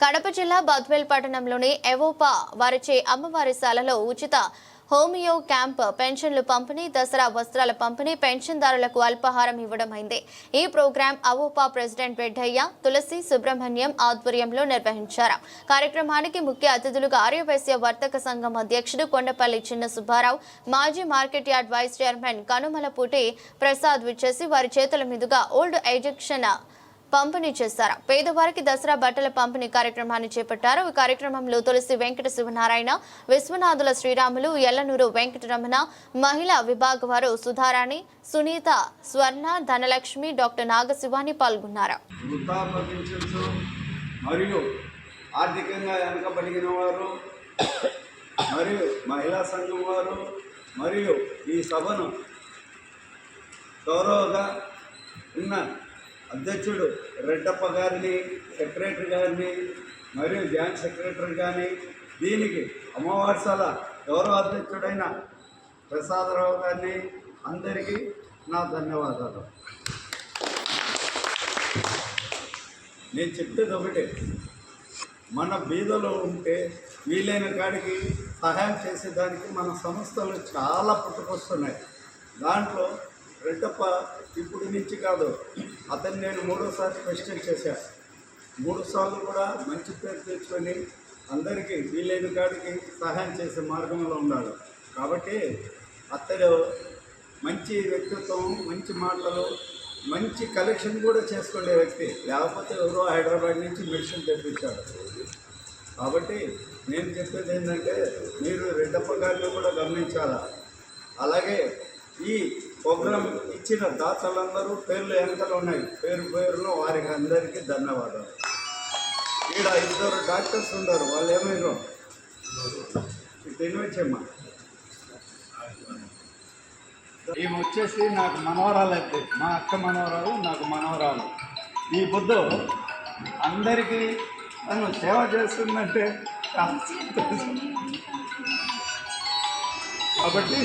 కడప జిల్లా బద్వేల్ పట్టణంలోని ఎవోపా వారిచే అమ్మవారి శాలలో ఉచిత హోమియో క్యాంప్ పెన్షన్లు పంపిణీ దసరా వస్త్రాల పంపిణీ పెన్షన్దారులకు అల్పాహారం ఇవ్వడం అయింది. ఈ ప్రోగ్రాం అవోపా ప్రెసిడెంట్ రెడ్డయ్య తులసి సుబ్రహ్మణ్యం ఆధ్వర్యంలో నిర్వహించారు. కార్యక్రమానికి ముఖ్య అతిథులుగా ఆర్యవైశ్య వర్తక సంఘం అధ్యక్షుడు కొండపల్లి చిన్న సుబ్బారావు మాజీ market yard vice chairman Kanumalaputi Prasad విచ్చేసి వారి చేతుల మీదుగా ఓల్డ్ ఎజెక్షన్ పంపిణీ చేశారు. పేదవారికి దసరా బట్టల పంపిణీ కార్యక్రమాన్ని చేపట్టారు. ఈ కార్యక్రమంలో తులసి వెంకట శివనారాయణ విశ్వనాథుల శ్రీరాములు ఎల్లనూరు వెంకటరమణ మహిళా విభాగ వారు సుధారాణి సునీత స్వర్ణ ధనలక్ష్మి డాక్టర్ నాగశివాని పాల్గొన్నారు. మరియు ఆర్థికంగా వెనకబడిన వారు మరియు మహిళా సంఘం వారు మరియు ఈ సభను గౌరవగా ఉన్న అధ్యక్షుడు రెడ్డప్ప గారిని సెక్రటరీ గారిని మరియు జాయింట్ సెక్రటరీ కానీ దీనికి అమావాస్యాల గౌరవ అధ్యక్షుడైన ప్రసాదరావు గారిని అందరికీ నా ధన్యవాదాలు. నేను చెప్పేది ఒకటే మన బీదలో ఉంటే వీలైన కాడికి సహాయం చేసేదానికి మన సంస్థలు చాలా పుట్టుకొస్తున్నాయి. దాంట్లో రెడ్డప్ప ఇప్పుడు నుంచి కాదు అతన్ని నేను మూడోసారి క్వశ్చన్ చేశాను మూడుసార్లు కూడా మంచి పేరు తెచ్చుకొని అందరికీ వీలైన కాడికి సహాయం చేసే మార్గంలో ఉన్నాడు. కాబట్టి అతడు మంచి వ్యక్తిత్వం మంచి మాటలు మంచి కలెక్షన్ కూడా చేసుకునే వ్యక్తి. లేకపోతే ఎవరో హైదరాబాద్ నుంచి మెడిసిన్ తెప్పించాడు. కాబట్టి నేను చెప్పేది ఏంటంటే మీరు రెడ్డప్ప గారిని కూడా గమనించాలా? అలాగే ఈ ప్రోగ్రాం ఇచ్చిన దాతలందరూ పేర్లు ఎంతలో ఉన్నాయి? పేరు పేరులో వారికి అందరికీ ధన్యవాదాలు. ఈడ ఇద్దరు డాక్టర్స్ ఉన్నారు. వాళ్ళు ఏమైనా తినవచ్చమ్మా ఈమె వచ్చేసి నాకు మనవరాలు అయితే. మా అక్క మనవరాలు నాకు మనవరాలు. ఈ బుద్ధు అందరికీ నన్ను సేవ చేస్తుందంటే కాబట్టి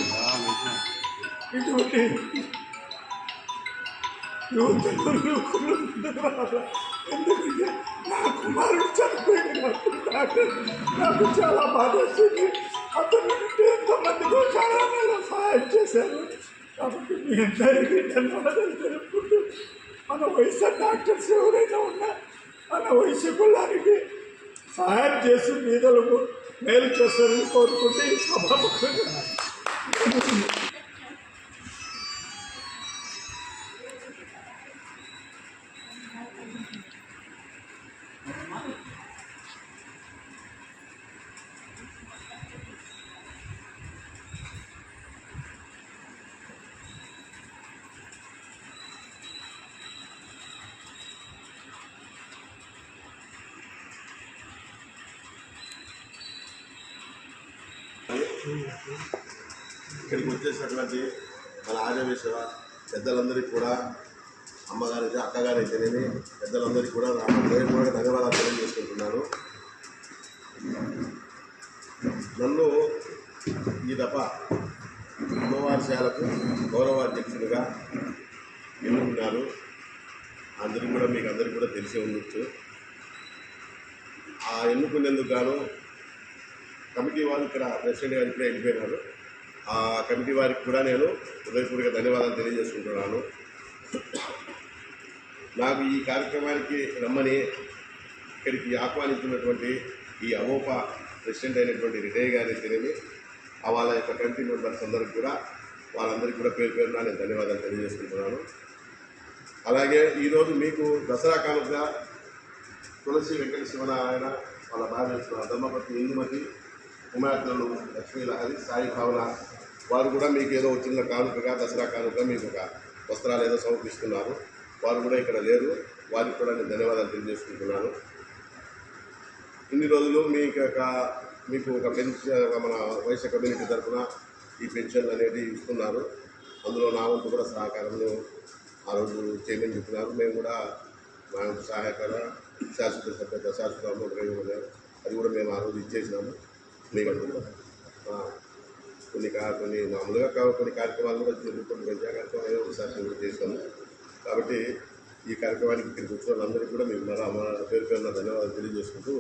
ఇటువంటి యువతులు ఎందుకంటే నా కుమారుడు చనిపోయిన నాకు నాకు చాలా బాధ వచ్చింది అతను ఎంతమందితో చాలా నేను సహాయం చేశాను కాబట్టి మీ అందరికీ ధన్యవాదాలు తెలుపుకుంటూ మన వయసు డాక్టర్స్ ఎవరైనా ఉన్నా మన వయసు కులానికి సహాయం చేసి మీదలకు మేలు చేస్తారని కోరుకుంటే ఈ సభాముఖంగా ఇక్కడికి వచ్చేసినటువంటి మన ఆర్యవేశ్వర పెద్దలందరికీ కూడా అమ్మగారికి అక్కగారైతేనేమి పెద్దలందరికీ కూడా నా కూడా ధన్యవాదాలు తెలియజేసుకుంటున్నాను. నన్ను ఈ దఫ అమ్మవారి శాలకు గౌరవాధ్యక్షుడిగా ఎన్నుకున్నారు అందరికీ కూడా మీకు అందరికీ కూడా తెలిసి ఉండొచ్చు. ఆ ఎన్నుకునేందుకు గాను కమిటీ వాళ్ళు ఇక్కడ ప్రెసిడెంట్ గారు ఇప్పుడే వెళ్ళిపోయినారు ఆ కమిటీ వారికి కూడా నేను హృదయపూర్వక ధన్యవాదాలు తెలియజేసుకుంటున్నాను. నాకు ఈ కార్యక్రమానికి రమ్మని ఇక్కడికి ఆహ్వానించినటువంటి ఈ అవోపా ప్రెసిడెంట్ అయినటువంటి రిటైర్ గారి తెలియని వాళ్ళ యొక్క కమిటీ మెంబర్స్ అందరికి కూడా వాళ్ళందరికీ కూడా పేరు పేరున నేను ధన్యవాదాలు తెలియజేసుకుంటున్నాను. అలాగే ఈరోజు మీకు దసరా కాలంగా తులసి వెంకట శివనారాయణ వాళ్ళ భార్య ధర్మపతి ఇందుమతి కుమార్తెలు లక్ష్మీ అది సాయి భావన వారు కూడా మీకు ఏదో చిన్న కానుకగా దసరా కానుక మీకు ఒక వస్త్రాలు ఏదో సమర్పిస్తున్నారు. వారు కూడా ఇక్కడ లేరు. వారికి కూడా నేను ధన్యవాదాలు తెలియజేసుకుంటున్నాను. ఇన్ని రోజులు మీకు ఒక మీకు ఒక పెన్షన్ మన వయసు కమ్యూనిటీ తరఫున ఈ పెన్షన్లు అనేది ఇస్తున్నారు. అందులో నా వంతు కూడా సహకారంలో ఆ రోజు చేయమని చెప్పినారు. మేము కూడా మా సహాయకర శాశ్వత సభ్యత శాశ్వత అమౌంట్ అది కూడా మేము ఆ రోజు ఇచ్చేసినాము. కొన్ని కొన్ని మామూలుగా కా- కొన్ని కార్యక్రమాలు కూడా కొన్ని కొన్ని ఏదో ఒకసారి కూడా చేసాము కాబట్టి ఈ కార్యక్రమానికి ఇక్కడ వచ్చిన కూడా మీకు మన మా పేరు పేరున ధన్యవాదాలు తెలియజేసుకుంటూ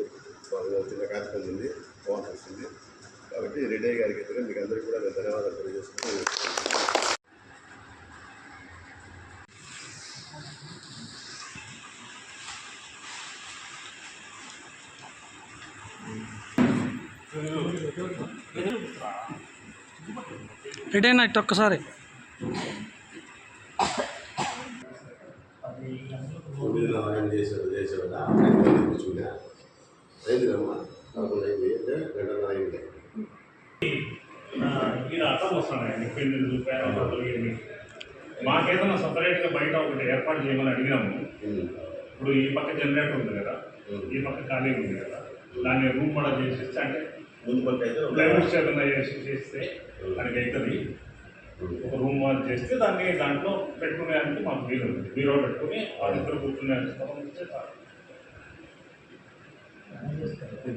మాకు చిన్న కార్యక్రమం ఉంది పోవాల్సి వస్తుంది కాబట్టి రెడ్డి గారికి అయితే మీకు అందరికీ కూడా ధన్యవాదాలు తెలియజేసుకుంటూ ఎటైనా ఇటు ఒక్కసారి. చేసాడు చేసాడు కూర్చున్నా. అయింది అంటే రెండున్నర అయింది ఇది అర్థం వస్తున్నాయి పెళ్ళిళ్ళు పేరెంట్లు ఇవన్నీ మాకేదైనా సపరేట్గా బయట ఒకటి ఏర్పాటు చేయమని అడిగినాము. ఇప్పుడు ఈ పక్క జనరేటర్ ఉంది కదా ఈ పక్క ఖాళీ ఉంది కదా. దాన్ని రూమ్ కూడా చేసేస్తే అంటే ముందు ప్లైవుడ్ ఏదైనా చేసి చేస్తే దానికి అవుతుంది ఒక రూమ్ అది చేస్తే దాన్ని దాంట్లో పెట్టుకునేందుకు మాకు వీలు ఉంది. బీరో పెట్టుకుని వాళ్ళిద్దరు కూర్చునే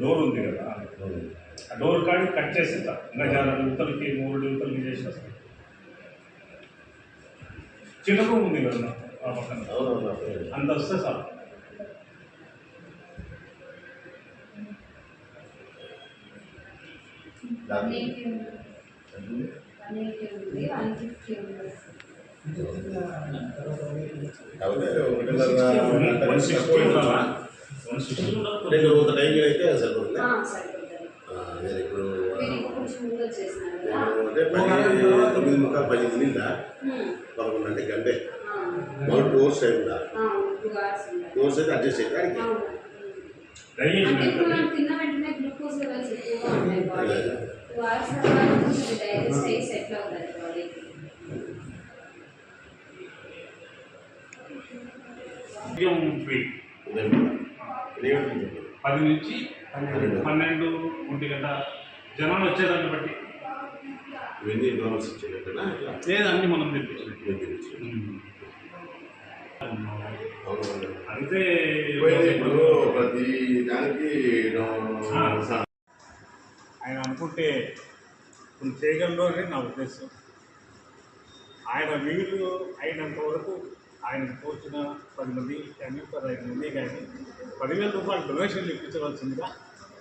డోర్ ఉంది కదా. ఆ డోర్ కాడి కట్ చేసేస్తా. ఇంకా చాలా యువతలకి మూడు యువతలకి చేసేస్తా. చిన్న రూమ్ ఉంది కదా ఆ పక్కన. అంత వస్తే చాలు దాన్ని కాబట్టి ఒకటిన్నర గంట వన్ సిక్స్టీ ఉండాలా సరిపోతుంది. వన్ సిక్స్టీ ఉండాలి అంటే ఇప్పుడు కొంత టైం అయితే సరిపోతుంది సరిపోతుంది. ఆ, నేను ఇప్పుడు మీరు కొంచెం ముందు వచ్చేసినారు కదా? నేను అంటే పది తొమ్మిది ముక్క పది నిండా పదకొండు అంటే గంటే. వన్ టూ అవర్స్ టైం ఉందా టూ అవర్స్ ఉండాలి టూ అవర్స్ అయితే అడ్జస్ట్ అయితే అడిగి తిన్న వెంటనే గ్లూకోజ్ లెవెల్స్ ఎక్కువగా ఉంటాయి బాడీ టూ అవర్స్ తర్వాత కొంచెం డైజెస్ట్ అయ్యి సెటిల్ అవుతుంది బాడీకి ఉదయం ఫ్రీ పది నుంచి పన్నెండు ఒంటి గంట జనాలు వచ్చేదాన్ని బట్టి ఇవన్నీ డోనర్స్ ఇచ్చేటట్టునా ఇట్లా లేదు అన్ని మనం తెప్పించినట్టు ఇప్పుడు ప్రతి దానికి. ఆయన అనుకుంటే కొన్ని చేయగలరు అని నా ఉద్దేశం. ఆయన వీలు అయినంత వరకు ఆయన కోచిన పది మంది కానీ పదహైదు మంది కానీ పదివేల రూపాయలు డొనేషన్లు ఇప్పించవలసిందిగా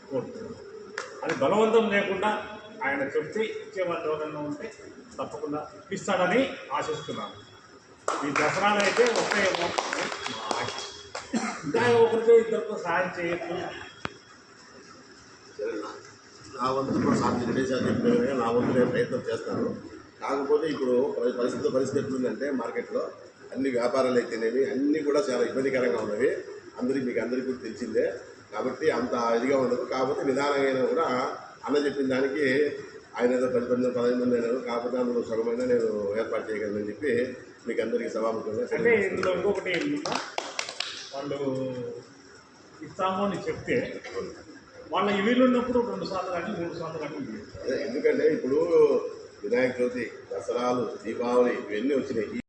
కోరుతున్నాను. అది బలవంతం లేకుండా ఆయన చెప్తే ఇచ్చేవాళ్ళు ఎవరైనా ఉంటే తప్పకుండా ఇప్పిస్తాడని ఆశిస్తున్నాను. ఈ దసరాలు అయితే వస్తాయేమో ఇంకా ఒకరితో ఇద్దరితో సహాయం చేయొచ్చు. సరే నా- వంతు కూడా సాధ్యం విదేశాలు సార్ చెప్పిన నా వంతు నేను ప్రయత్నం చేస్తాను. కాకపోతే ఇప్పుడు పరిస్థితి పరిస్థితి ఎట్లుందంటే మార్కెట్లో అన్ని వ్యాపారాలు అయితేనేవి అన్నీ కూడా చాలా ఇబ్బందికరంగా ఉన్నవి. అందరికీ మీకు అందరికీ కూడా తెలిసిందే. కాబట్టి అంత ఇదిగా ఉండదు. కాకపోతే నిదానంగా కూడా అన్న చెప్పిన దానికి ఆయన ఏదో పది మంది పదహైదు మంది అయినారు. కాకపోతే అందులో సగమైన నేను ఏర్పాటు చేయగలనని చెప్పి మీకు అందరికీ సభాముఖంగా అంటే. ఇందులో ఇంకొకటి ఏంటంటే వాళ్ళు ఇస్తాము అని చెప్తే వాళ్ళ వీళ్ళు ఉన్నప్పుడు రెండు సార్లు కానీ మూడు సార్లు కానీ ఉంది అదే ఎందుకంటే ఇప్పుడు వినాయక చవితి దసరాలు దీపావళి ఇవన్నీ వచ్చినాయి.